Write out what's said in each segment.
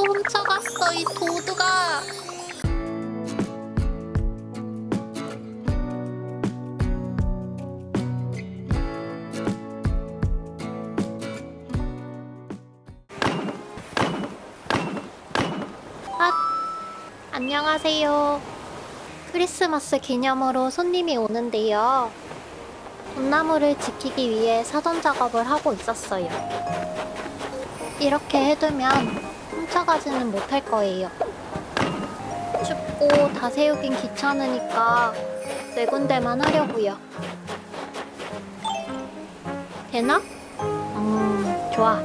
또 훔쳐갔어 이 도두가. 아, 안녕하세요. 크리스마스 기념으로 손님이 오는데요. 봄나무를 지키기 위해 사전 작업을 하고 있었어요. 이렇게 해두면 훔쳐가지는 못할 거예요. 춥고 다 세우긴 귀찮으니까 네 군데만 하려고요. 되나? 음, 좋아.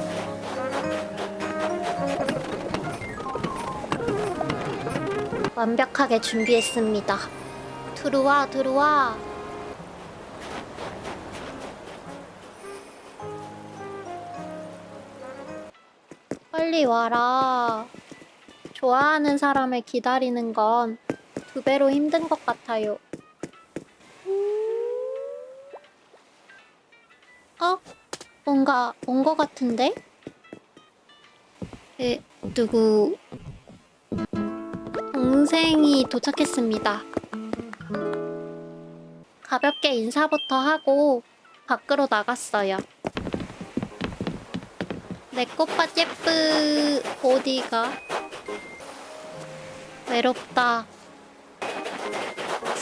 완벽하게 준비했습니다. 들어와, 들어와. 빨리 와라. 좋아하는 사람을 기다리는 건 두 배로 힘든 것 같아요. 어? 뭔가 온 것 같은데? 에, 누구? 동생이 도착했습니다. 가볍게 인사부터 하고 밖으로 나갔어요. 내 꽃밭 예쁘 어디가? 외롭다.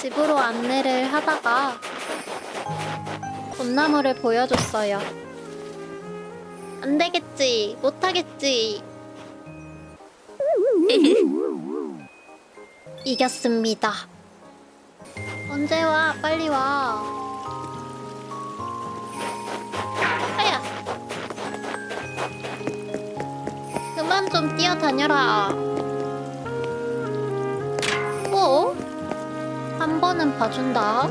집으로 안내를 하다가 봄나무를 보여줬어요. 안 되겠지, 못하겠지. 이겼습니다. 언제 와? 빨리 와. 좀 뛰어다녀라. 어? 한 번은 봐준다.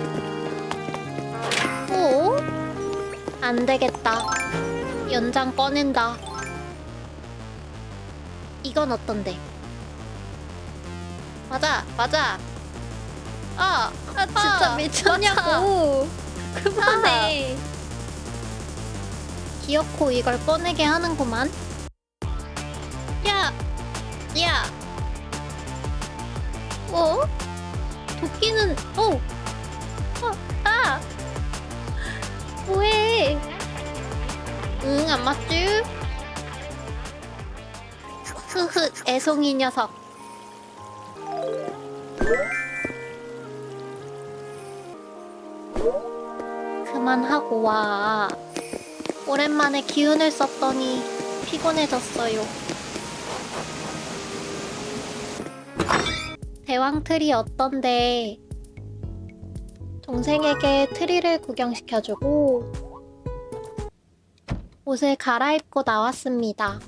어? 안 되겠다. 연장 꺼낸다. 이건 어떤데? 맞아, 맞아. 아, 아 진짜 미쳤냐고. 그만해. 귀엽고 이걸 꺼내게 하는구만. 도끼는 어? 어, 아. 뭐해? 응, 안 맞지? 흐흐, 애송이 녀석. 그만하고 와. 오랜만에 기운을 썼더니 피곤해졌어요. 대왕 트리 어떤데? 동생에게 트리를 구경시켜주고 옷을 갈아입고 나왔습니다.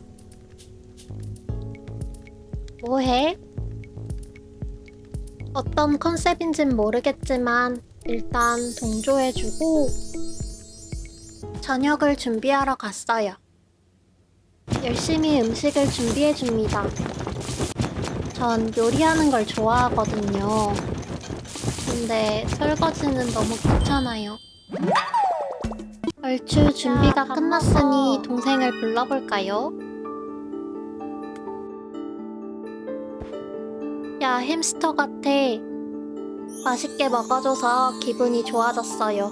뭐해? 어떤 컨셉인진 모르겠지만 일단 동조해주고 저녁을 준비하러 갔어요. 열심히 음식을 준비해줍니다. 전 요리하는 걸 좋아하거든요. 근데 설거지는 너무 귀찮아요. 얼추 준비가 끝났으니 동생을 불러볼까요? 야, 햄스터 같아. 맛있게 먹어줘서 기분이 좋아졌어요.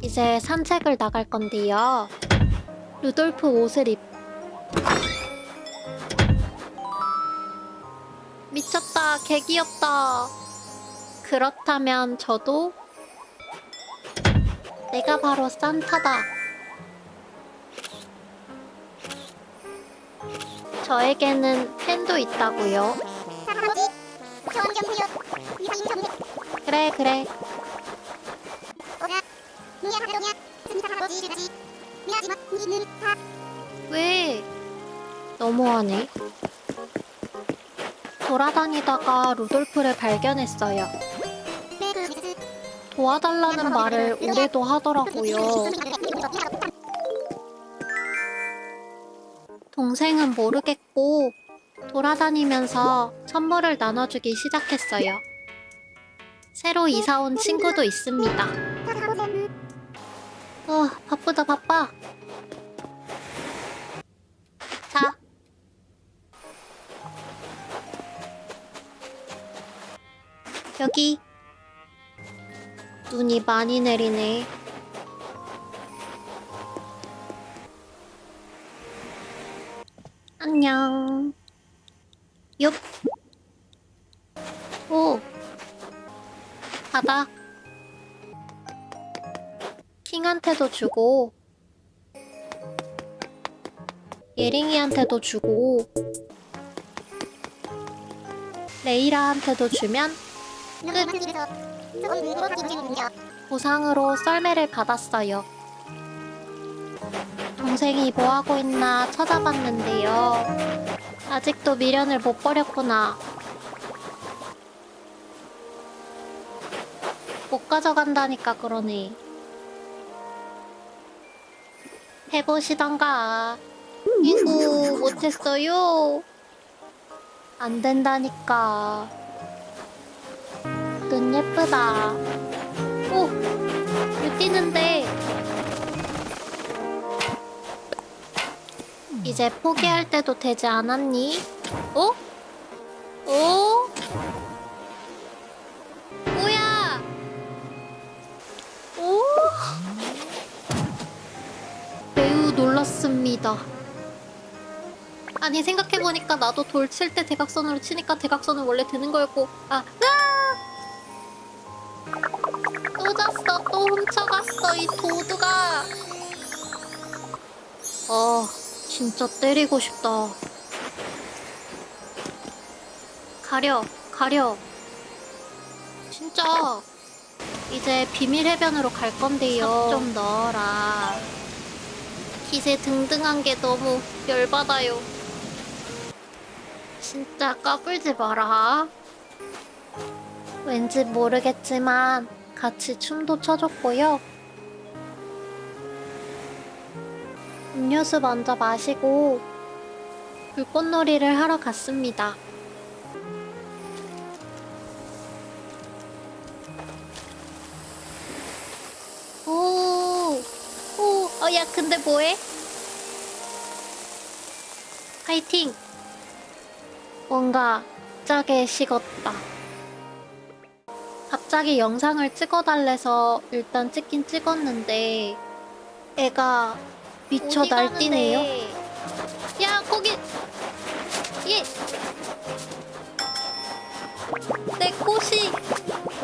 이제 산책을 나갈 건데요. 루돌프 옷을 입. 미쳤다, 개 귀엽다. 그렇다면 저도 내가 바로 산타다. 저에게는 팬도 있다고요. 그래, 그래. 왜? 너무하네. 돌아다니다가 루돌프를 발견했어요. 도와달라는 말을 올해도 하더라고요. 동생은 모르겠고 돌아다니면서 선물을 나눠주기 시작했어요. 새로 이사 온 친구도 있습니다. 어, 바쁘다, 바빠. 여기. 눈이 많이 내리네. 안녕. 욥. 오. 바다. 킹한테도 주고. 예링이한테도 주고. 레이라한테도 주면 보상으로 썰매를 받았어요. 동생이 뭐 하고 있나 찾아봤는데요. 아직도 미련을 못 버렸구나. 못 가져간다니까 그러네. 해보시던가. 이구 못했어요. 안 된다니까. 눈 예쁘다. 오! 왜 뛰는데? 이제 포기할 때도 되지 않았니? 어? 어? 뭐야? 오? 매우 놀랐습니다. 아니 생각해보니까 나도 돌 칠 때 대각선으로 치니까 대각선은 원래 되는 거였고 아, 으아! 또 훔쳐갔어 이 도두가. 어 진짜 때리고 싶다. 가려 가려. 진짜. 이제 비밀 해변으로 갈 건데요. 좀 넣어라. 기세 등등한 게 너무 열받아요. 진짜 까불지 마라. 왠지 모르겠지만 같이 춤도 춰줬고요. 음료수 먼저 마시고 불꽃놀이를 하러 갔습니다. 오, 오, 어, 야, 근데 뭐해? 파이팅! 뭔가 짜게 식었다. 갑자기 영상을 찍어달래서 일단 찍긴 찍었는데 애가 미쳐 어디 날뛰네요. 가는데? 야 거기 예. 내 꽃이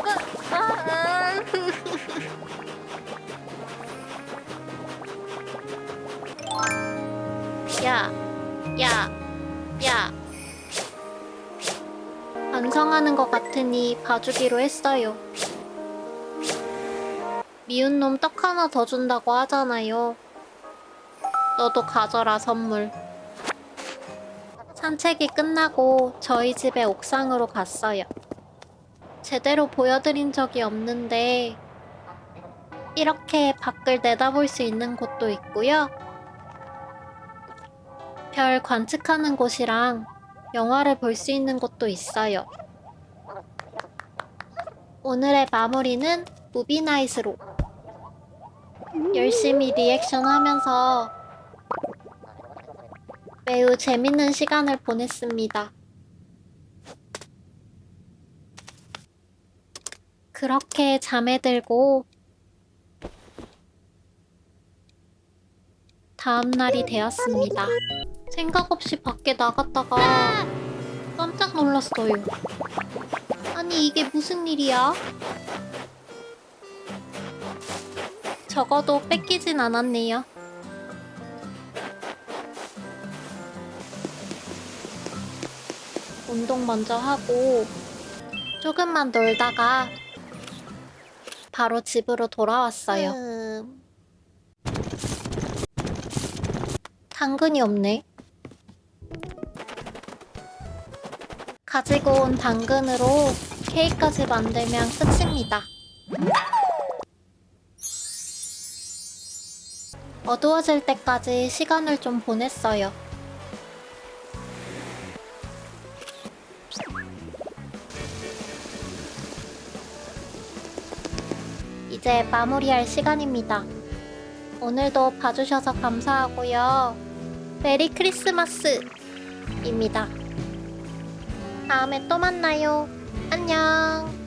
아, 아, 아. 야, 야, 야. 반성하는 것 같으니 봐주기로 했어요. 미운 놈 떡 하나 더 준다고 하잖아요. 너도 가져라 선물. 산책이 끝나고 저희 집의 옥상으로 갔어요. 제대로 보여드린 적이 없는데 이렇게 밖을 내다볼 수 있는 곳도 있고요. 별 관측하는 곳이랑 영화를 볼 수 있는 곳도 있어요. 오늘의 마무리는 무비나잇으로 열심히 리액션 하면서 매우 재밌는 시간을 보냈습니다. 그렇게 잠에 들고 다음 날이 되었습니다. 생각 없이 밖에 나갔다가 깜짝 놀랐어요. 아니 이게 무슨 일이야? 적어도 뺏기진 않았네요. 운동 먼저 하고 조금만 놀다가 바로 집으로 돌아왔어요. 음, 당근이 없네. 가지고 온 당근으로 케이크까지 만들면 끝입니다. 어두워질 때까지 시간을 좀 보냈어요. 이제 마무리할 시간입니다. 오늘도 봐주셔서 감사하고요. 메리 크리스마스 입니다. 다음에 또 만나요. 안녕.